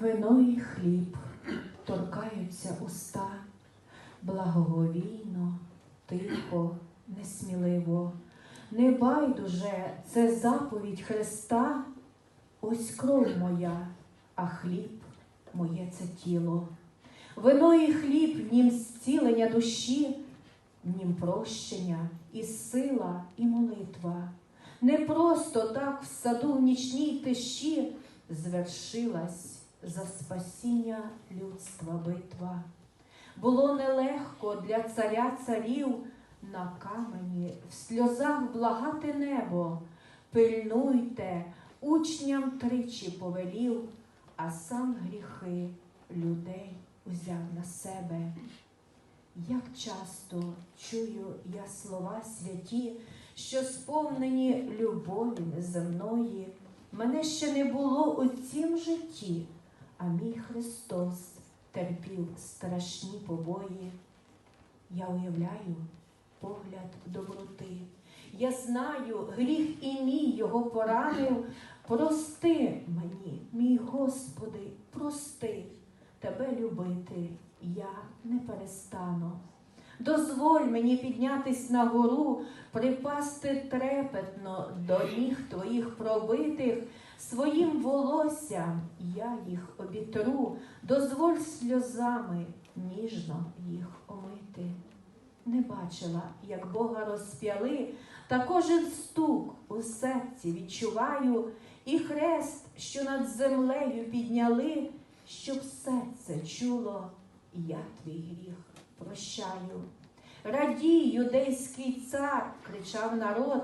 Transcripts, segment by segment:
Вино і хліб торкаються уста, благоговійно, тихо, несміливо. Не байдуже це заповідь Христа, ось кров моя, а хліб моє це тіло. Вино і хліб в нім зцілення душі, в нім прощення і сила, і молитва. Не просто так в саду в нічній тиші звершилась за спасіння людства битва. Було нелегко для царя царів на камені в сльозах благати небо. Пильнуйте, учням тричі повелів, а сам гріхи людей узяв на себе. Як часто чую я слова святі, що сповнені любові неземної, мене ще не було у цім житті, а мій Христос терпів страшні побої. Я уявляю погляд доброти. Я знаю, гріх і мій його поранив. Прости мені, мій Господи, прости, тебе любити я не перестану. Дозволь мені піднятись на гору, припасти трепетно до ніг твоїх пробитих, своїм волоссям я їх обітру, дозволь сльозами ніжно їх омити. Не бачила, як Бога розп'яли, та кожен стук у серці відчуваю, і хрест, що над землею підняли, щоб серце чуло, я твій гріх прощаю. Радій, юдейський цар, кричав народ,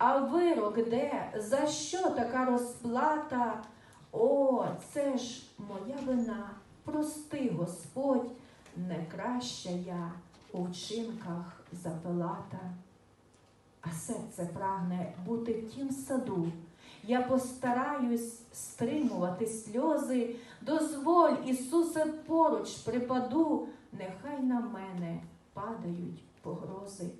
а вирок де? За що така розплата? О, це ж моя вина, прости, Господь, не краща я у вчинках за Пилата. А серце прагне бути в тім саду. Я постараюсь стримувати сльози, дозволь, Ісусе, поруч припаду, нехай на мене падають погрози.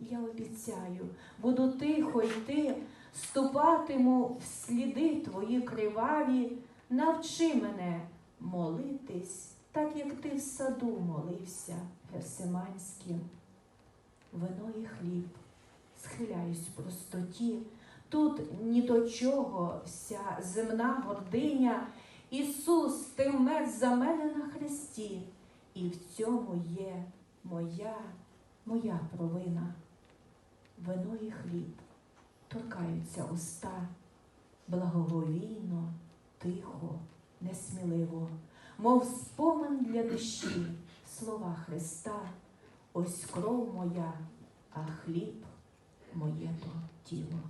Я обіцяю, буду тихо йти, ступатиму в сліди твої криваві, навчи мене молитись, так як ти в саду молився Гефсиманським. Вино і хліб, схиляюсь в простоті. Тут ні до чого вся земна гординя. Ісус, ти вмер за мене на хресті, і в цьому є моя, моя провина. Вино і хліб. Торкаються уста, благоговійно, тихо, несміливо, мов спомин для душі, слова Христа, ось кров моя, а хліб моє то тіло.